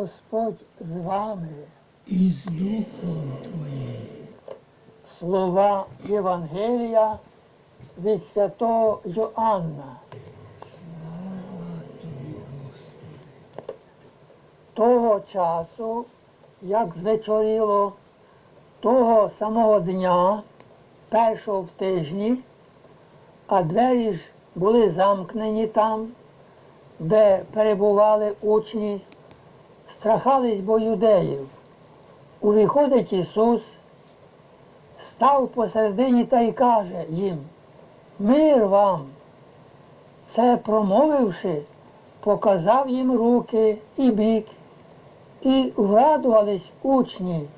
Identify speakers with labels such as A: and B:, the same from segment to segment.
A: Господь з вами.
B: і з Духом Твоїм.
A: Слова Євангелія від святого Йоанна.
B: Слава Тобі, Господи.
A: Того часу, як звечоріло, того самого дня, першого в тижні, а двері ж були замкнені там, де перебували учні, страхались бо юдеїв. Увіходить Ісус, став посередині та й каже їм, мир вам. Це промовивши, показав їм руки і бік, і врадувались учні,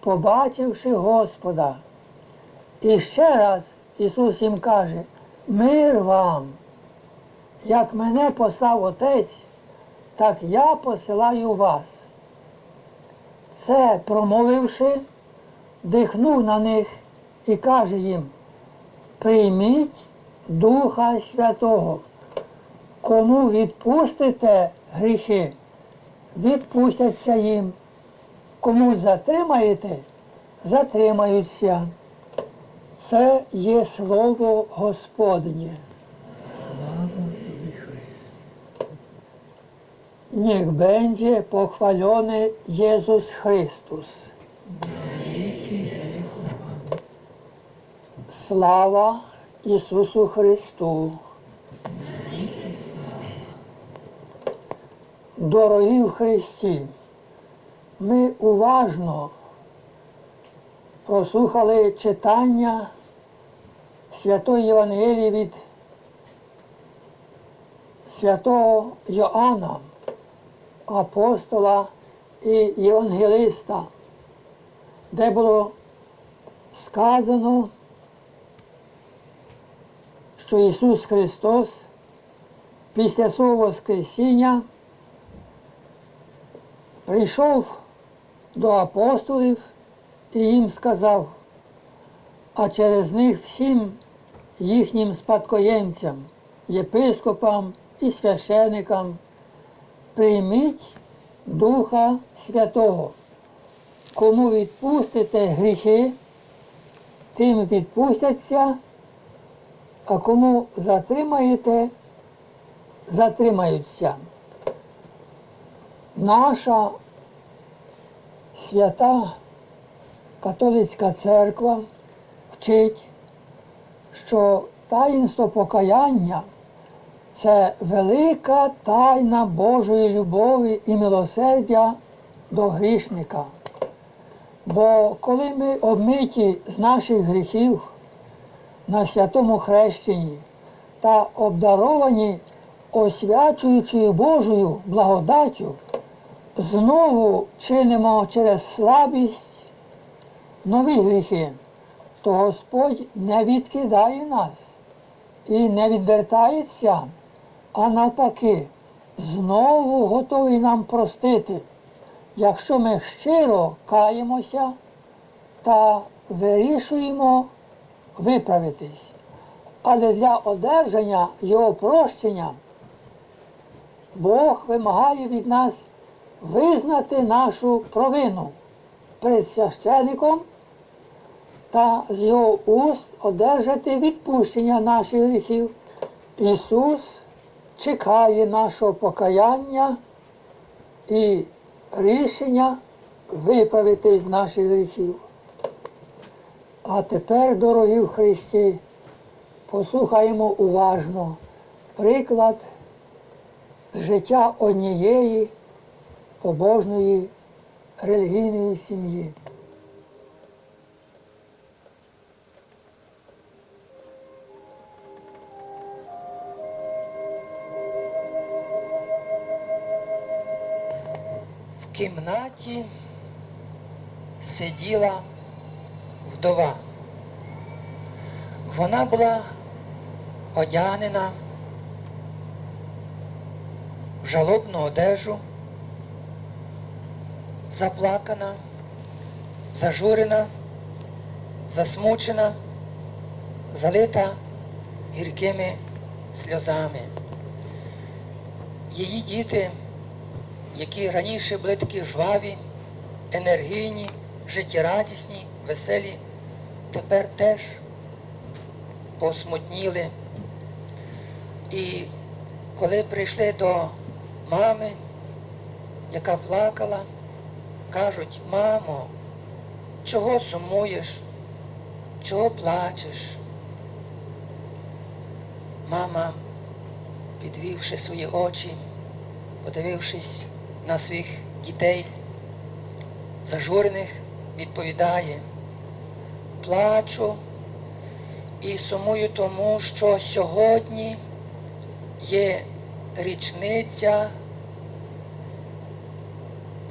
A: побачивши Господа. І ще раз Ісус їм каже, мир вам, як мене послав Отець, так я посилаю вас. Це промовивши, дихнув на них і каже їм, прийміть Духа Святого. Кому відпустите гріхи, відпустяться їм. Кому затримаєте, затримаються. Це є слово Господнє.
B: Слава Тобі, Христе.
A: Niech będzie pochwalony Jezus Chrystus. Слава Ісусу Христу. Дорогі в Христі, ми уважно прослухали читання Святої Євангелії від святого Йоанна, апостола і євангелиста, де було сказано, що Ісус Христос після свого Воскресіння прийшов до апостолів і їм сказав, а через них всім їхнім спадкоємцям, єпископам і священикам, прийміть Духа Святого. Кому відпустите гріхи, тим відпустяться, а кому затримаєте, затримаються. Наша свята католицька церква вчить, що таїнство покаяння це велика тайна Божої любові і милосердя до грішника. Бо коли ми обмиті з наших гріхів на святому хрещенні та обдаровані освячуючою Божою благодаттю, знову чинимо через слабість нові гріхи, то Господь не відкидає нас і не відвертається, а навпаки, знову готовий нам простити, якщо ми щиро каємося та вирішуємо виправитись. Але для одержання його прощення Бог вимагає від нас визнати нашу провину перед священником та з його уст одержати відпущення наших гріхів. Ісус чекає нашого покаяння і рішення виправити з наших гріхів. А тепер, дорогі в Христі, послухаємо уважно приклад життя однієї побожної релігійної сім'ї. Кімнаті сиділа вдова. Вона була одягнена в жалобну одежу, заплакана, зажурена, засмучена, залита гіркими сльозами. Її діти
B: які раніше були такі жваві, енергійні, життєрадісні, веселі, тепер теж посмутніли. І коли прийшли до мами, яка плакала, кажуть, мамо, чого сумуєш, чого плачеш? Мама, підвівши свої очі, подивившись на своїх дітей, зажурених, відповідає, плачу і сумую тому, що сьогодні є річниця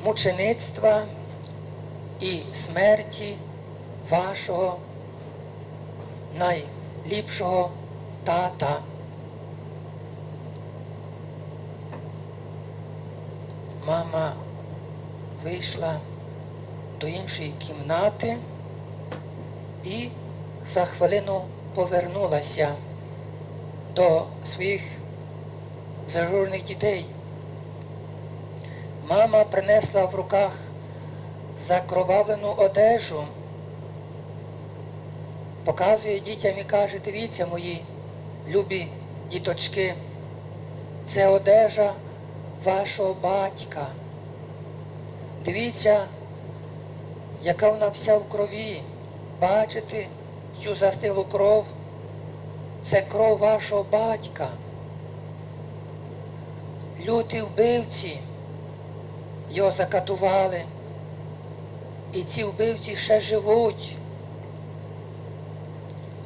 B: мучеництва і смерті вашого найліпшого тата. Мама вийшла до іншої кімнати і за хвилину повернулася до своїх зажурних дітей. Мама принесла в руках закровавлену одежу, показує дітям і каже, дивіться, мої любі діточки, це одежа вашого батька. Дивіться, яка вона вся в крові. Бачите цю застилу кров? Це кров вашого батька. Люті вбивці його закатували. І ці вбивці ще живуть.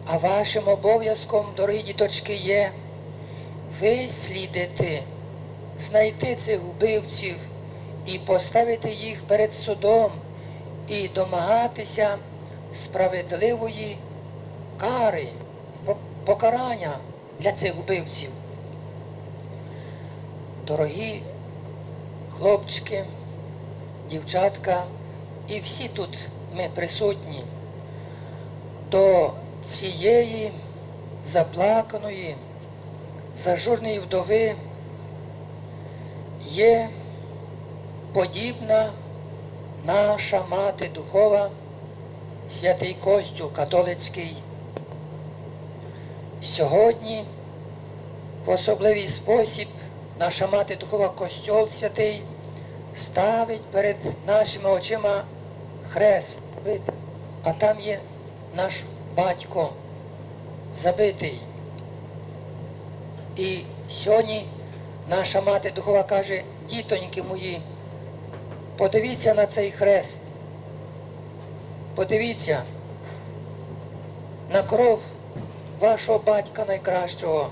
B: А вашим обов'язком, дорогі діточки, є вислідити, знайти цих вбивців і поставити їх перед судом і домагатися справедливої кари, покарання для цих вбивців. Дорогі хлопчики, дівчатка і всі тут ми присутні, до цієї заплаканої, зажурної вдови є подібна наша мати духова, святий Костю католицький. Сьогодні в особливий спосіб наша мати духова Костьол святий ставить перед нашими очима хрест, а там є наш батько забитий. І сьогодні наша мати духова каже, дітоньки мої, подивіться на цей хрест. Подивіться на кров вашого батька найкращого.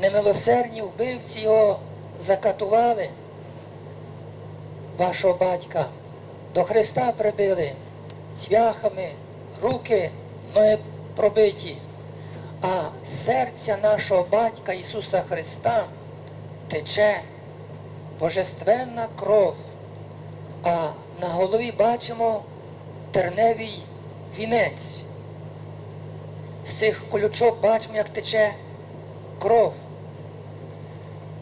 B: Немилосердні вбивці його закатували, вашого батька, до Христа прибили цвяхами, руки, ноги пробиті, а серця нашого батька Ісуса Христа тече божественна кров, а на голові бачимо терневий вінець. З цих колючок бачимо, як тече кров.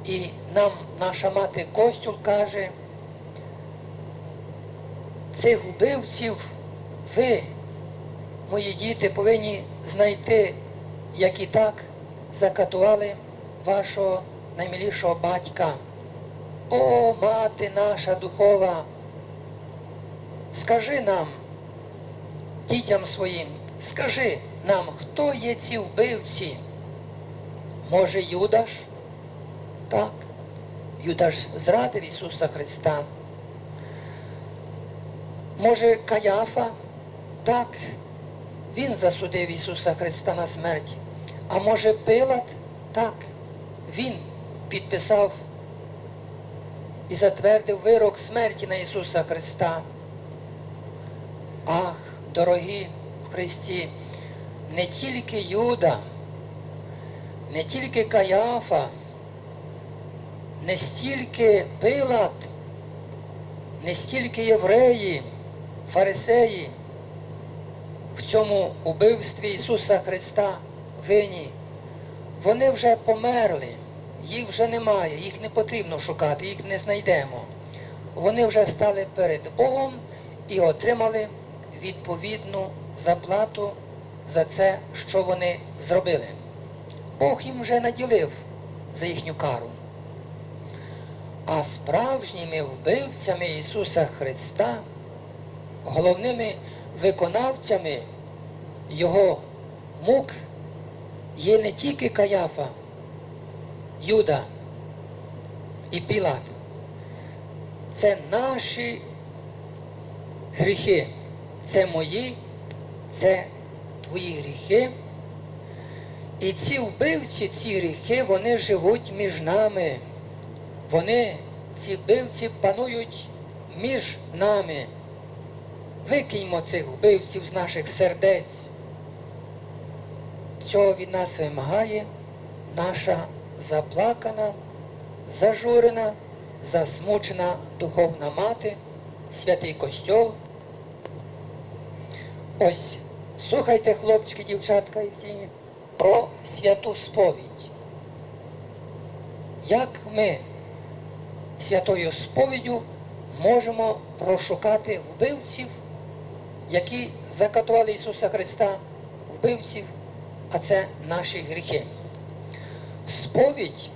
B: І нам наша мати Костюл каже, цих вбивців ви, мої діти, повинні знайти, як і так закатували вашого наймилішого батька. О, мати наша духова, скажи нам, дітям своїм, скажи нам, хто є ці вбивці? Може, Юдаш? Так. Юдаш зрадив Ісуса Христа. Може, Каяфа? Так. Він засудив Ісуса Христа на смерть. А може, Пилат? Так. Він підписав і затвердив вирок смерті на Ісуса Христа. Ах, дорогі в Христі, не тільки Юда, не тільки Каяфа, не стільки Пилат, не стільки євреї, фарисеї в цьому убивстві Ісуса Христа винні. Вони вже померли. Їх вже немає, їх не потрібно шукати, їх не знайдемо. Вони вже стали перед Богом і отримали відповідну заплату за це, що вони зробили. Бог їм вже наділив за їхню кару. А справжніми вбивцями Ісуса Христа, головними виконавцями Його мук є не тільки Каяфа, Юда і Пілат. Це наші гріхи. Це мої, це твої гріхи. І ці вбивці, ці гріхи, вони живуть між нами. Вони, ці вбивці, панують між нами. Викиньмо цих вбивців з наших сердець. Цього від нас вимагає наша заплакана, зажурена, засмучена духовна мати, святий костьол. Ось, слухайте, хлопчики, дівчатка і тіні, про святу сповідь. Як ми святою сповіддю можемо розшукати вбивців, які закатували Ісуса Христа, вбивців, а це наші гріхи. Сповідь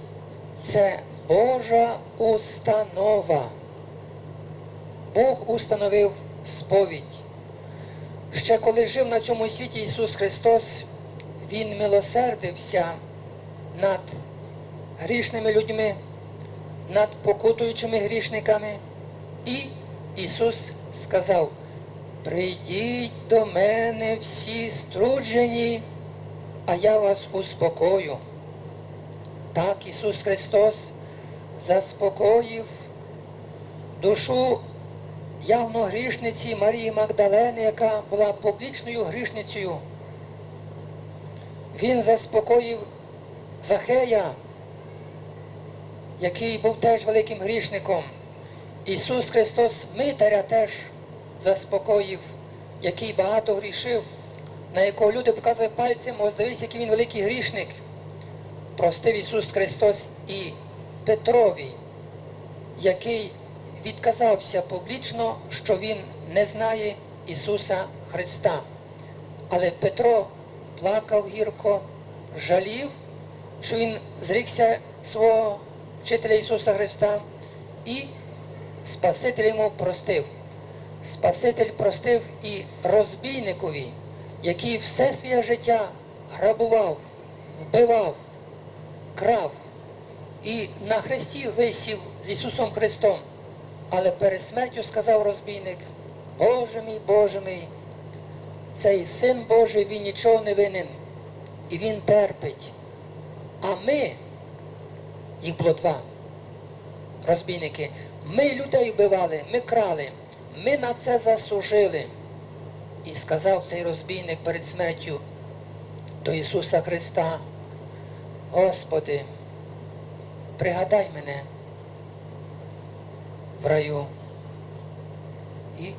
B: це Божа установа. Бог установив сповідь. Ще коли жив на цьому світі Ісус Христос, Він милосердився над грішними людьми, над покутуючими грішниками. І Ісус сказав, прийдіть до мене всі струджені, а я вас успокою. Так Ісус Христос заспокоїв душу явно грішниці Марії Магдалени, яка була публічною грішницею. Він заспокоїв Захея, який був теж великим грішником. Ісус Христос Митаря теж заспокоїв, який багато грішив, на якого люди показували пальцем, ось дивись, який він великий грішник. Простив Ісус Христос і Петрові, який відказався публічно, що він не знає Ісуса Христа. Але Петро плакав гірко, жалів, що він зрікся свого вчителя Ісуса Христа і Спаситель йому простив. Спаситель простив і розбійникові, який все своє життя грабував, вбивав, крав і на хресті висів з Ісусом Христом. Але перед смертю сказав розбійник, Боже мій, Боже мій, цей син Божий, він нічого не винен, і він терпить. А ми, їх було два розбійники, ми людей вбивали, ми крали, ми на це заслужили. І сказав цей розбійник перед смертю до Ісуса Христа, Господи, пригадай мене в раю. І,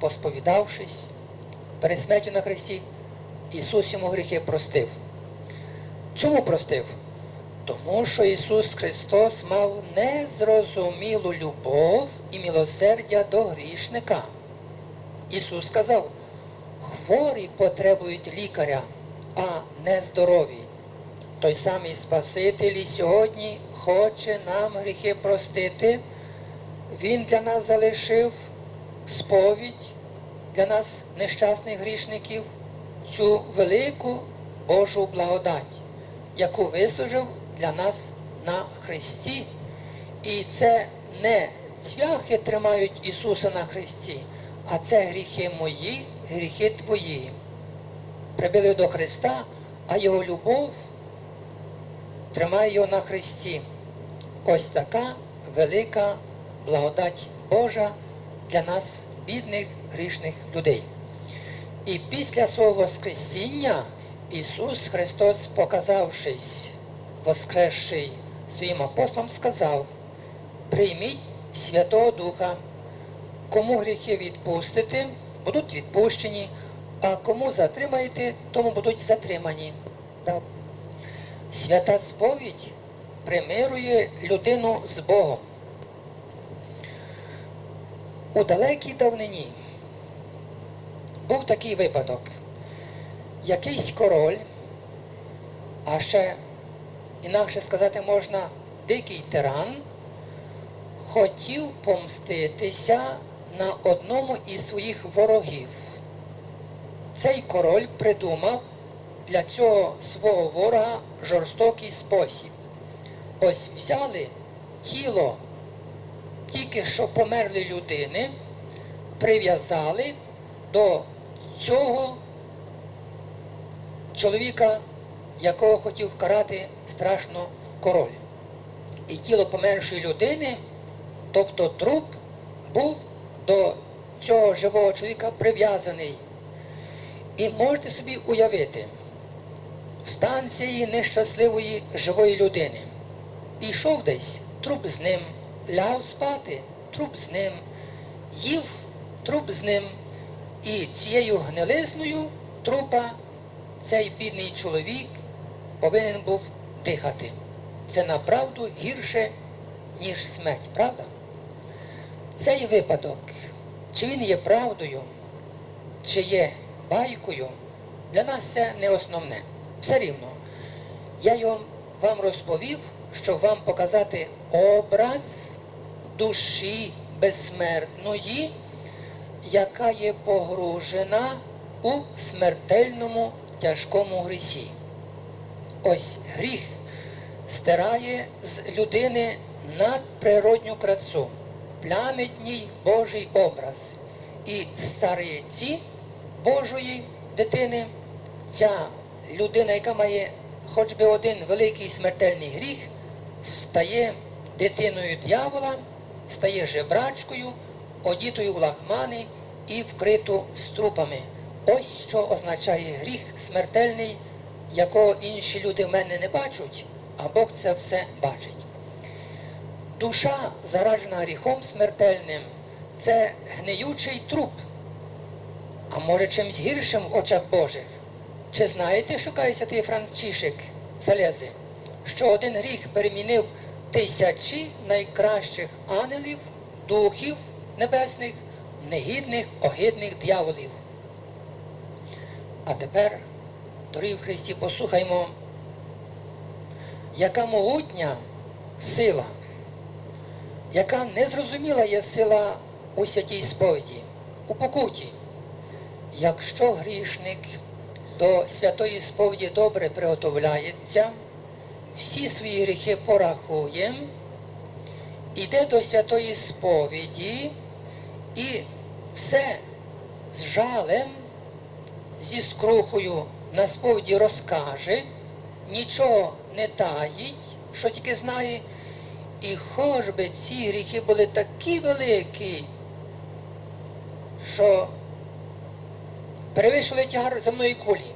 B: посповідавшись, перед смертю на хресті, Ісус йому гріхи простив. Чому простив? Тому що Ісус Христос мав незрозумілу любов і милосердя до грішника. Ісус сказав, хворі потребують лікаря, а не здорові. Той самий Спаситель і сьогодні хоче нам гріхи простити. Він для нас залишив сповідь для нас, нещасних грішників, цю велику Божу благодать, яку вислужив для нас на Христі. І це не цвяхи тримають Ісуса на Христі, а це гріхи мої, гріхи твої. Прибили до Христа, а Його любов тримає його на Христі. Ось така велика благодать Божа для нас, бідних грішних людей. І після свого Воскресіння Ісус Христос, показавшись воскресший своїм апостолам, сказав, прийміть Святого Духа, кому гріхи відпустите, будуть відпущені, а кому затримаєте, тому будуть затримані. Свята сповідь примирує людину з Богом. У далекій давнині був такий випадок. Якийсь король, а ще інакше сказати можна, дикий тиран, хотів помститися на одному із своїх ворогів. Цей король придумав для цього свого ворога жорстокий спосіб. Ось взяли тіло тільки що померли людини, прив'язали до цього чоловіка, якого хотів карати страшно король. І тіло помершої людини, тобто труп, був до цього живого чоловіка прив'язаний. І можете собі уявити, стан цієї нещасливої живої людини. Пішов десь, труп з ним, ляг спати, труп з ним, їв труп з ним, і цією гнилизною трупа цей бідний чоловік повинен був дихати. Це направду гірше, ніж смерть, правда? Цей випадок, чи він є правдою, чи є байкою, для нас це не основне. Все рівно. Я вам розповів, щоб вам показати образ душі безсмертної, яка є погружена у смертельному тяжкому грісі. Ось гріх стирає з людини надприродню красу, плямітній Божий образ. І з Божої дитини ця людина, яка має хоч би один великий смертельний гріх, стає дитиною дьявола, стає жебрачкою, одітою в лахмани і вкриту струпами. Ось що означає гріх смертельний, якого інші люди в мене не бачать, а Бог це все бачить. Душа, заражена гріхом смертельним, це гниючий труп, а може чимсь гіршим в очах Божих. Чи знаєте, каже святий Францішик Салези, що один гріх перемінив тисячі найкращих ангелів, духів небесних, негідних, огидних дьяволів. А тепер, дорогі в Христі, послухаймо, яка могутня сила, яка незрозуміла є сила у святій сповіді, у покуті. Якщо грішник до святої сповіді добре приготовляється, всі свої гріхи порахує, іде до святої сповіді і все з жалем, зі скрухою на сповіді розкаже, нічого не таїть, що тільки знає, і хоч би ці гріхи були такі великі, що перевищили тягар земної кулі.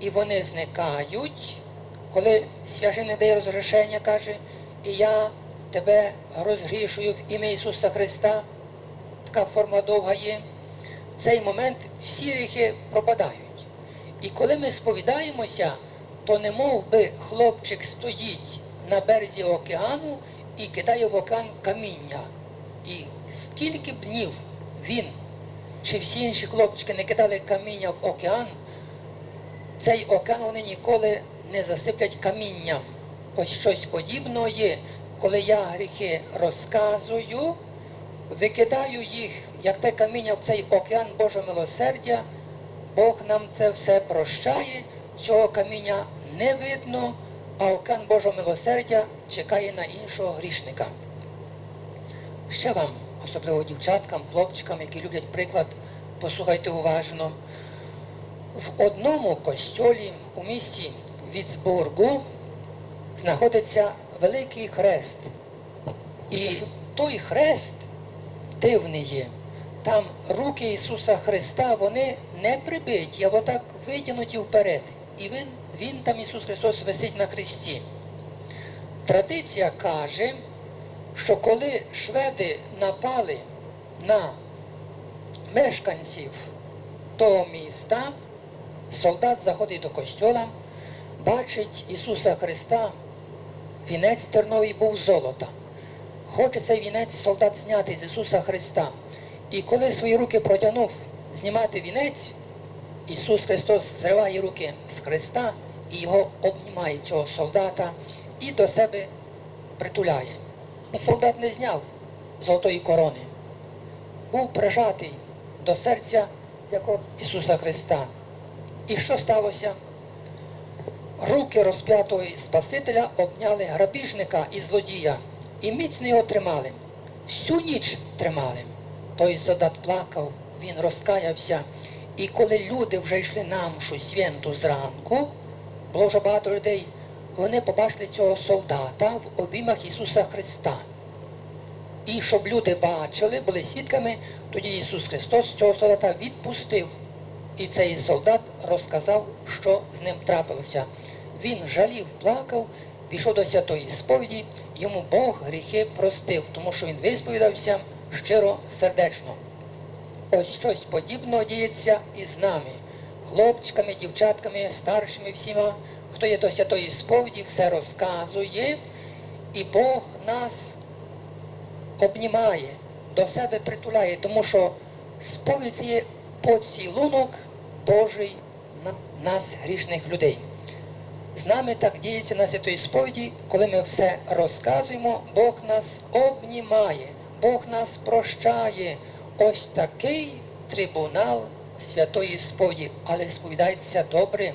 B: І вони зникають, коли священник дає розрішення, каже, і я тебе розгрішую в ім'я Ісуса Христа, така форма довга є. В цей момент всі гріхи пропадають. І коли ми сповідаємося, то не мов би хлопчик стоїть на березі океану і кидає в океан каміння. І скільки б днів він чи всі інші хлопчики не кидали каміння в океан, цей океан вони ніколи не засиплять камінням. Ось щось подібного є, коли я гріхи розказую, викидаю їх, як те каміння в цей океан Божого милосердя, Бог нам це все прощає, цього каміння не видно, а океан Божого милосердя чекає на іншого грішника. Ще вам, особливо дівчаткам, хлопчикам, які люблять приклад, послухайте уважно. В одному костьолі у місті Віцбургу знаходиться великий хрест. І той хрест дивний є. Там руки Ісуса Христа, вони не прибиті, а отак витягнуті вперед. І він, він там, Ісус Христос, висить на хресті. Традиція каже, що коли шведи напали на мешканців того міста, солдат заходить до костьола, бачить Ісуса Христа вінець терновий був золота. Хоче цей вінець солдат зняти з Ісуса Христа. І коли свої руки протягнув знімати вінець, Ісус Христос зриває руки з Христа і його обнімає цього солдата і до себе притуляє. Солдат не зняв золотої корони, був прижатий до серця Ісуса Христа. І що сталося? Руки розп'ятого Спасителя обняли грабіжника і злодія і міцно його тримали. Всю ніч тримали. Той солдат плакав, він розкаявся. І коли люди вже йшли на мшу святу зранку, було вже багато людей, вони побачили цього солдата в обіймах Ісуса Христа. І щоб люди бачили, були свідками, тоді Ісус Христос цього солдата відпустив. І цей солдат розказав, що з ним трапилося. Він жалів, плакав, пішов до святої сповіді, йому Бог гріхи простив, тому що він висповідався щиро сердечно. Ось щось подібного діється і з нами, хлопчиками, дівчатками, старшими всіма, хто є до святої сповіді, все розказує, і Бог нас обнімає, до себе притуляє, тому що сповідь це є поцілунок Божий на нас, грішних людей. З нами так діється на святої сповіді, коли ми все розказуємо, Бог нас обнімає, Бог нас прощає. Ось такий трибунал святої сповіді. Але сповідайтеся добре,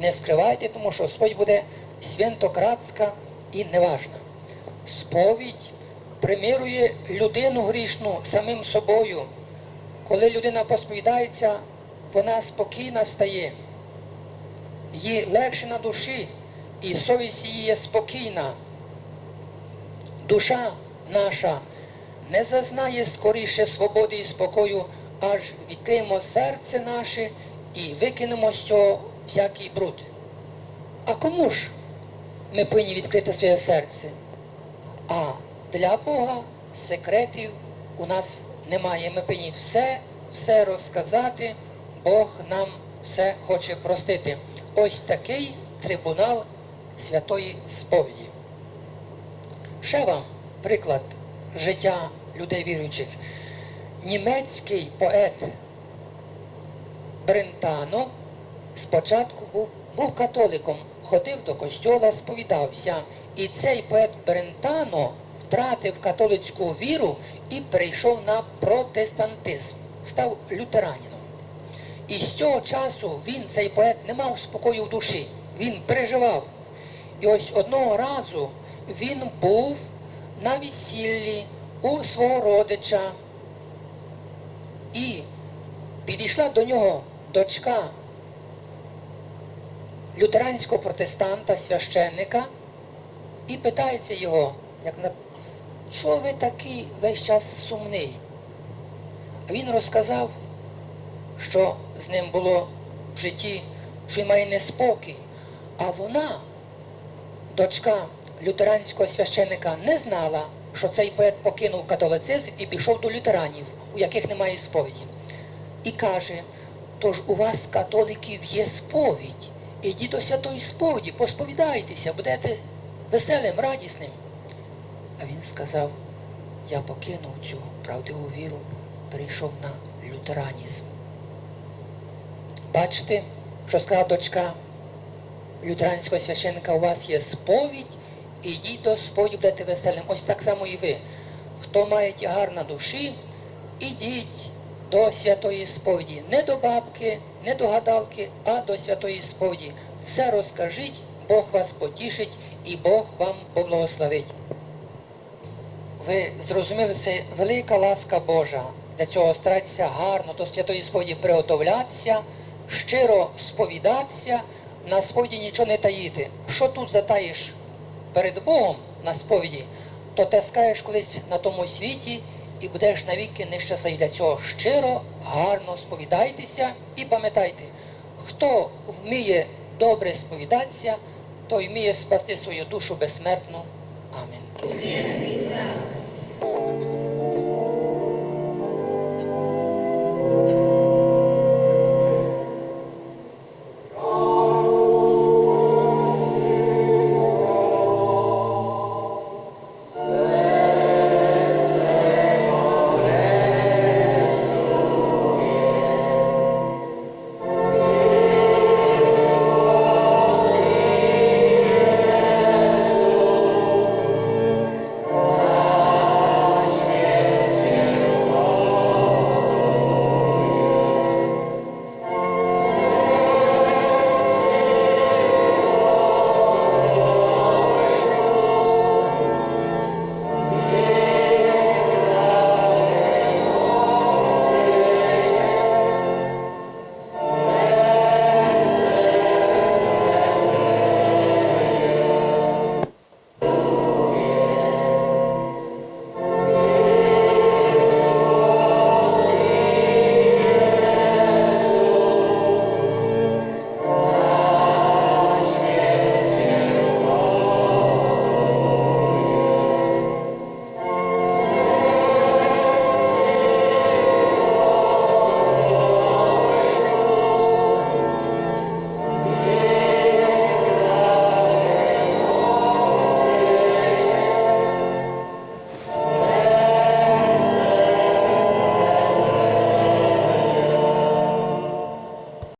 B: не, скривайте, тому що сповідь буде святократська і неважна. Сповідь примирує людину грішну самим собою. Коли людина посповідається, вона спокійна стає, їй легше на душі, і совість її є спокійна. Душа наша не зазнає скоріше свободи і спокою, аж відкриємо серце наше і викинемо з цього всякий бруд. А кому ж ми повинні відкрити своє серце? А для Бога секретів у нас немає. Ми повинні все, все розказати, Бог нам все хоче простити. Ось такий трибунал святої сповіді. Ще вам приклад життя людей віруючих. Німецький поет Брентано спочатку був, був католиком, ходив до костьола, сповідався. І цей поет Брентано втратив католицьку віру і перейшов на протестантизм, став лютеранином. І з цього часу він, цей поет, не мав спокою в душі. Він переживав. І ось одного разу він був на весіллі у свого родича. І підійшла до нього дочка лютеранського протестанта, священника, і питається його, як на що ви такий весь час сумний? Він розказав, що з ним було в житті, що має неспокій. А вона, дочка лютеранського священника, не знала, що цей поет покинув католицизм і пішов до лютеранів, у яких немає сповіді. І каже, тож у вас, католиків, є сповідь. Ідіть до святої сповіді, посповідайтеся, будете веселим, радісним. А він сказав, я покинув цю правдиву віру, перейшов на лютеранізм. Бачите, що сказала дочка лютеранського священника, у вас є сповідь, ідіть до сповіді, будете веселим. Ось так само і ви. Хто має тягар на душі, ідіть до святої сповіді. Не до бабки, не до гадалки, а до святої сповіді. Все розкажіть, Бог вас потішить і Бог вам поблагословить. Ви зрозуміли, це велика ласка Божа. Для цього старатися гарно до святої сповіді приготовлятися, щиро сповідатися, на сповіді нічого не таїти. Що тут затаїш перед Богом на сповіді, то те скажеш колись на тому світі і будеш навіки нещасливий. Для цього щиро, гарно сповідайтеся і пам'ятайте, хто вміє добре сповідатися, той вміє спасти свою душу безсмертну. Амінь.